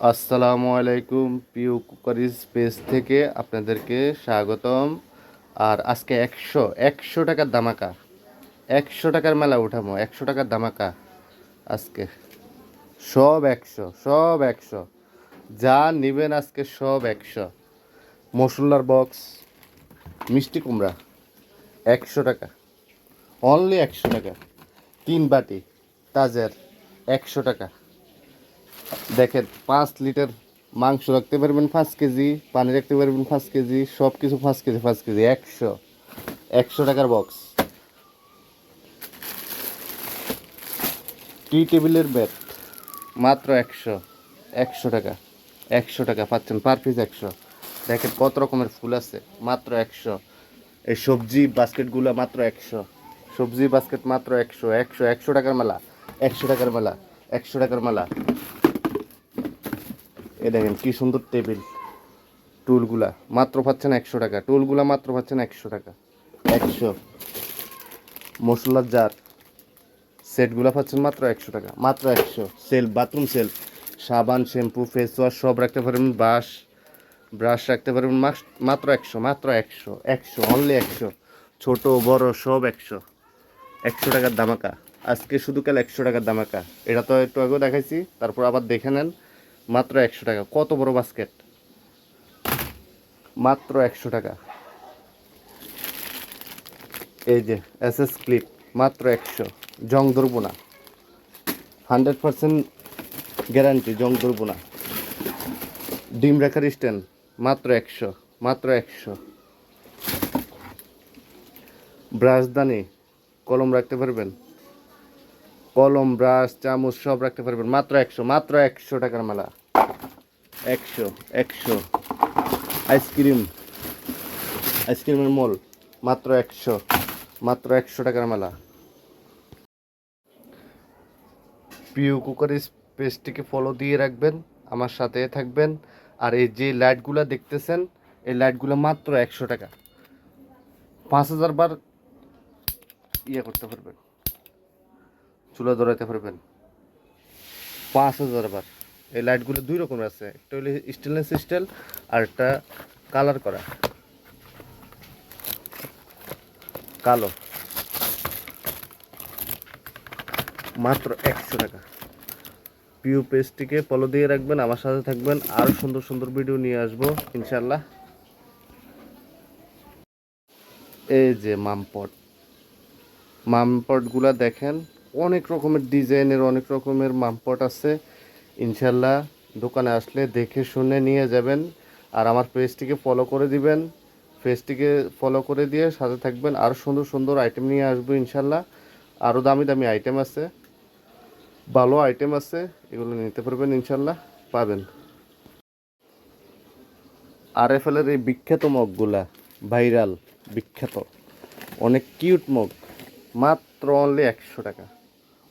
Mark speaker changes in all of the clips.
Speaker 1: আসসালামু আলাইকুম Piu cookeries page থেকে আপনাদেরকে স্বাগতম। আর আজকে একশো একশো টাকার দামাকা একশো টাকার মেলা উঠামো, একশো টাকার দামাকা আজকে। সব একশো সব একশো। যা নেবেন আজকে সব একশো। মশলার বক্স, মিষ্টি কুমড়া, একশো টাকা। অনলি একশো টাকা। তিন বাটি, তাজের, একশো টাকা। দেখেন, পাঁচ লিটার মাংস রাখতে পারবেন পাঁচ কেজি, পানি রাখতে পারবেন পাঁচ কেজি সব কিছু পাঁচ কেজি পাঁচ কেজি, একশো একশো টাকার বক্স টি টেবিলের বেড মাত্র একশো একশো টাকা একশো টাকা পাচ্ছেন পার পিস একশো। দেখেন কত রকমের ফুল আছে, মাত্র একশো। এই সবজি বাস্কেটগুলো মাত্র একশো, সবজি বাস্কেট মাত্র একশো একশো একশো টাকার মেলা, একশো টাকার মেলা, একশো টাকার মেলা। এ দেখেন কি সুন্দর টেবিল, টুলগুলা। মাত্র পাচ্ছেন একশো টাকা। টুলগুলা মাত্র পাচ্ছেন একশো টাকা। একশো। মশলার জার। সেটগুলা পাচ্ছেন মাত্র একশো টাকা। মাত্র একশো। সেল বাথরুম সেল সাবান, শ্যাম্পু, ফেস ওয়াশ, সব রাখতে পারবেন। ব্রাশ ব্রাশ রাখতে পারবেন মাত্র একশো মাত্র একশো। একশো অনলি একশো। ছোট, বড়, সব একশো। একশো টাকার দামাকা আজকে শুধু কাল একশো টাকার দামাকা এটা তো একটু আগেও দেখাইছি, তারপর আবার দেখে নেন। মাত্র একশো টাকা। কত বড় বাস্কেট মাত্র একশো টাকা। এই যে এস এস ক্লিপ মাত্র একশো। জং ধরবো না হান্ড্রেড পার্সেন্ট গ্যারান্টি জং ধরবো না ডিম রাখার স্ট্যান্ড মাত্র একশো মাত্র একশো। ব্রাশদানি, কলম রাখতে পারবেন? কলম, ব্রাশ, চামচ সব রাখতে পারবেন। মাত্র একশো মাত্র একশো টাকার মেলা। একশো একশো। আইসক্রিম, আইসক্রিমের মল, মাত্র একশো মাত্র একশো টাকার মেলা। প্রিয় কুকারি পেজটিকে ফলো দিয়ে রাখবেন, আমার সাথে থাকবেন। আর এই যে লাইটগুলো দেখতেছেন, এই লাইটগুলো মাত্র একশো টাকা। পাঁচ হাজার বার ইয়ে করতে পারবেন। চুলা ধরাতে পারবেন। পাঁচ হাজার বার। এই লাইটগুলো দুই রকমের আছে। একটা হলো স্টেনলেস স্টিল আর একটা কালার করা। কালো। মাত্র একশো টাকা। পিউ পেজটিকে ফলো দিয়ে রাখবেন, আমার সাথে থাকবেন। আরও সুন্দর সুন্দর ভিডিও নিয়ে আসব ইনশাল্লাহ এই যে মামপট। মামপটগুলা দেখেন অনেক রকমের ডিজাইনের, অনেক রকমের মামপট আছে। ইনশাল্লাহ দোকানে আসলে দেখে শুনে নিয়ে যাবেন আর আমার পেজটিকে ফলো করে দিবেন। পেজটিকে ফলো করে দিয়ে সাথে থাকবেন। আরও সুন্দর সুন্দর আইটেম নিয়ে আসব ইনশাল্লাহ। আরও দামি দামি আইটেম আছে, ভালো আইটেম আছে, এগুলো নিতে পারবেন ইনশাল্লাহ, পাবেন। আর এফ এলের এই বিখ্যাত মগগুলা ভাইরাল, বিখ্যাত, অনেক কিউট মগ, মাত্র অনলি একশো টাকা।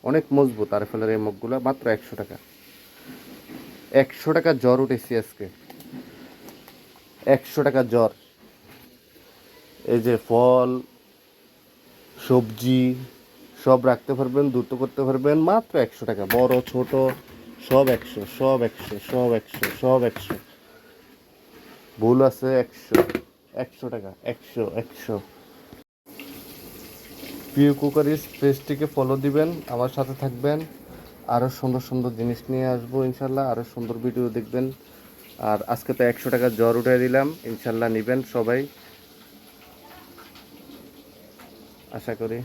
Speaker 1: অনেক মজবুত আর এফ এলের এই মগগুলা, মাত্র একশো টাকা। একশো টাকা জ্বর উঠেছি আজকে। একশো টাকা জ্বর। এই যে ফল, সবজি, সব রাখতে পারবেন দ্রুত করতে পারবেন, মাত্র একশো টাকা। বড়, ছোট, সব একশো সব একশো সব একশো সব একশো। ভুল আছে, একশো একশো টাকা, একশো একশো। প্রিয় কুকারিস পেজটিকে ফলো দিবেন, আমার সাথে থাকবেন। আরও সুন্দর সুন্দর জিনিস নিয়ে আসব, ইনশাল্লাহ। আরও সুন্দর ভিডিও দেখবেন। আর আজকে তো একশো টাকা জ্বর উঠে দিলাম, ইনশাল্লাহ নেবেন সবাই। আশা করি।